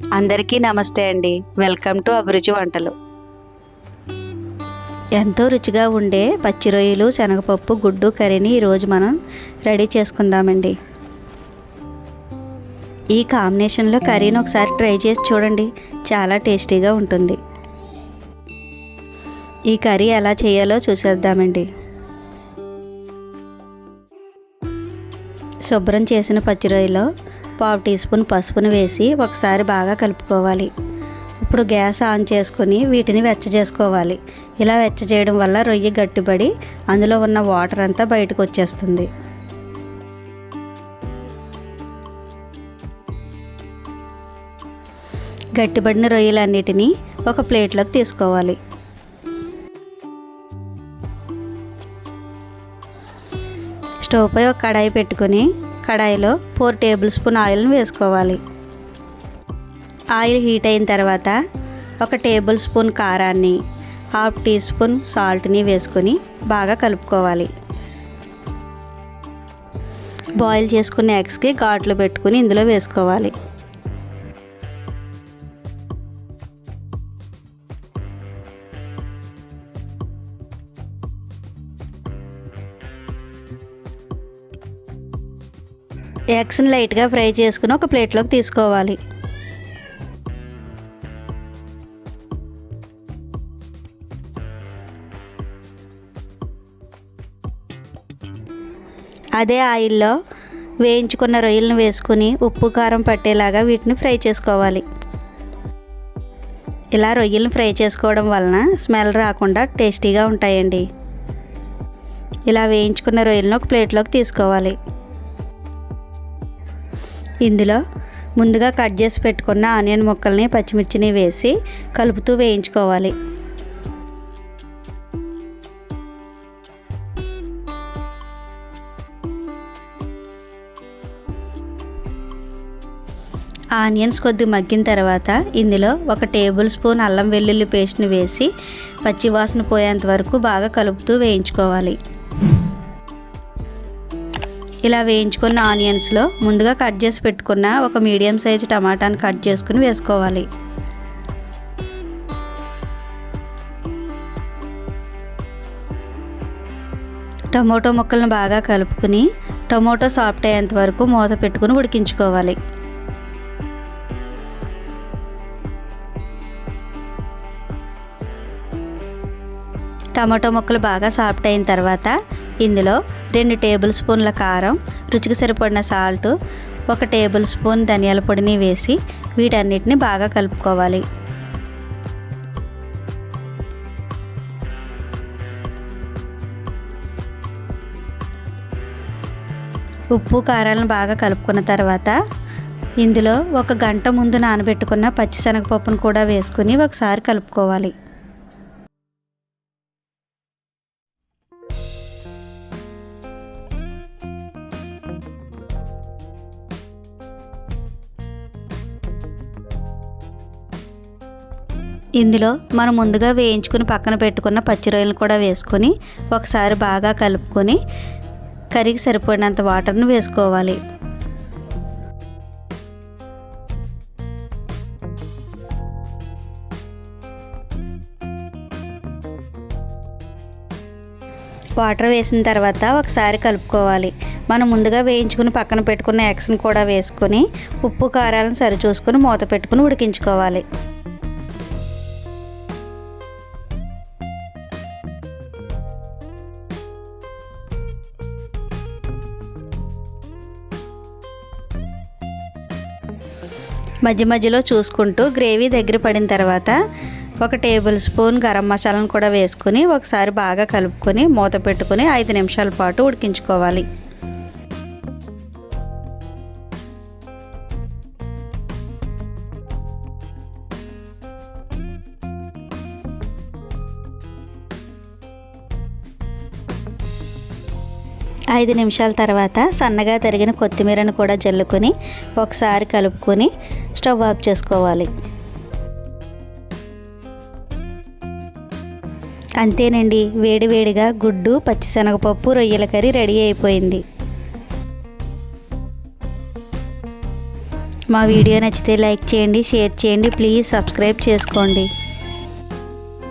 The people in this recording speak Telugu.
అందరికీ నమస్తే అండి. వెల్కమ్ టు అభిరుచి వంటలు. ఎంతో రుచిగా ఉండే పచ్చి రొయ్యలు శనగపప్పు గుడ్డు కర్రీని ఈరోజు మనం రెడీ చేసుకుందామండి. ఈ కాంబినేషన్లో కర్రీని ఒకసారి ట్రై చేసి చూడండి. చాలా టేస్టీగా ఉంటుంది. ఈ కర్రీ ఎలా చేయాలో చూసేద్దామండి. శుభ్రం చేసిన పచ్చి రొయ్యలో పావు టీ స్పూన్ పసుపును వేసి ఒకసారి బాగా కలుపుకోవాలి. ఇప్పుడు గ్యాస్ ఆన్ చేసుకొని వీటిని వెచ్చ చేసుకోవాలి. ఇలా వెచ్చ చేయడం వల్ల రొయ్య గట్టిపడి అందులో ఉన్న వాటర్ అంతా బయటకు వచ్చేస్తుంది. గట్టిపడిన రొయ్యలన్నిటినీ ఒక ప్లేట్లోకి తీసుకోవాలి. స్టవ్ పై ఒక కడాయి పెట్టుకొని కడాయిలో ఫోర్ టేబుల్ స్పూన్ ఆయిల్ని వేసుకోవాలి. ఆయిల్ హీట్ అయిన తర్వాత ఒక టేబుల్ స్పూన్ కారాన్ని హాఫ్ టీ స్పూన్ సాల్ట్ని వేసుకొని బాగా కలుపుకోవాలి. బాయిల్ చేసుకున్న ఎగ్స్కి ఘాట్లు పెట్టుకుని ఇందులో వేసుకోవాలి. ఎగ్స్ని లైట్గా ఫ్రై చేసుకుని ఒక ప్లేట్లోకి తీసుకోవాలి. అదే ఆయిల్లో వేయించుకున్న రొయ్యలను వేసుకుని ఉప్పు కారం పట్టేలాగా వీటిని ఫ్రై చేసుకోవాలి. ఇలా రొయ్యలను ఫ్రై చేసుకోవడం వలన స్మెల్ రాకుండా టేస్టీగా ఉంటాయండి. ఇలా వేయించుకున్న రొయ్యలను ఒక ప్లేట్లోకి తీసుకోవాలి. ఇందులో ముందుగా కట్ చేసి పెట్టుకున్న ఆనియన్ ముక్కల్ని పచ్చిమిర్చిని వేసి కలుపుతూ వేయించుకోవాలి. ఆనియన్స్ కొద్ది మగ్గిన తర్వాత ఇందులో ఒక టేబుల్ స్పూన్ అల్లం వెల్లుల్లి పేస్ట్ని వేసి పచ్చివాసన పోయేంత వరకు బాగా కలుపుతూ వేయించుకోవాలి. ఇలా వేయించుకున్న ఆనియన్స్లో ముందుగా కట్ చేసి పెట్టుకున్న ఒక మీడియం సైజు టమాటాని కట్ చేసుకుని వేసుకోవాలి. టమోటో ముక్కలను బాగా కలుపుకుని టమోటో సాఫ్ట్ అయ్యేంత వరకు మూత పెట్టుకుని ఉడికించుకోవాలి. టమాటో ముక్కలు బాగా సాఫ్ట్ అయిన తర్వాత ఇందులో రెండు టేబుల్ స్పూన్ల కారం రుచికి సరిపడిన సాల్ట్ ఒక టేబుల్ స్పూన్ ధనియాల పొడిని వేసి వీటన్నిటిని బాగా కలుపుకోవాలి. ఉప్పు కారాలను బాగా కలుపుకున్న తర్వాత ఇందులో ఒక గంట ముందు నానబెట్టుకున్న పచ్చిశనగపప్పును కూడా వేసుకుని ఒకసారి కలుపుకోవాలి. ఇందులో మనం ముందుగా వేయించుకుని పక్కన పెట్టుకున్న పచ్చి రొయ్యలు కూడా వేసుకొని ఒకసారి బాగా కలుపుకొని కర్రీకి సరిపడినంత వాటర్ను వేసుకోవాలి. వాటర్ వేసిన తర్వాత ఒకసారి కలుపుకోవాలి. మనం ముందుగా వేయించుకుని పక్కన పెట్టుకున్న ఎగ్స్ని కూడా వేసుకొని ఉప్పు కారాలను సరిచూసుకుని మూత పెట్టుకుని ఉడికించుకోవాలి. మధ్య మధ్యలో చూసుకుంటూ గ్రేవీ దగ్గర పడిన తర్వాత ఒక టేబుల్ స్పూన్ గరం మసాలాను కూడా వేసుకుని ఒకసారి బాగా కలుపుకొని మూత పెట్టుకుని ఐదు నిమిషాల పాటు ఉడికించుకోవాలి. ఐదు నిమిషాల తర్వాత సన్నగా తరిగిన కొత్తిమీరను కూడా జల్లుకొని ఒకసారి కలుపుకొని స్టవ్ ఆఫ్ చేసుకోవాలి. అంతేనండి వేడివేడిగా గుడ్డు పచ్చిశనగపప్పు రొయ్యల కర్రీ రెడీ అయిపోయింది. మా వీడియో నచ్చితే లైక్ చేయండి షేర్ చేయండి ప్లీజ్ సబ్స్క్రైబ్ చేసుకోండి.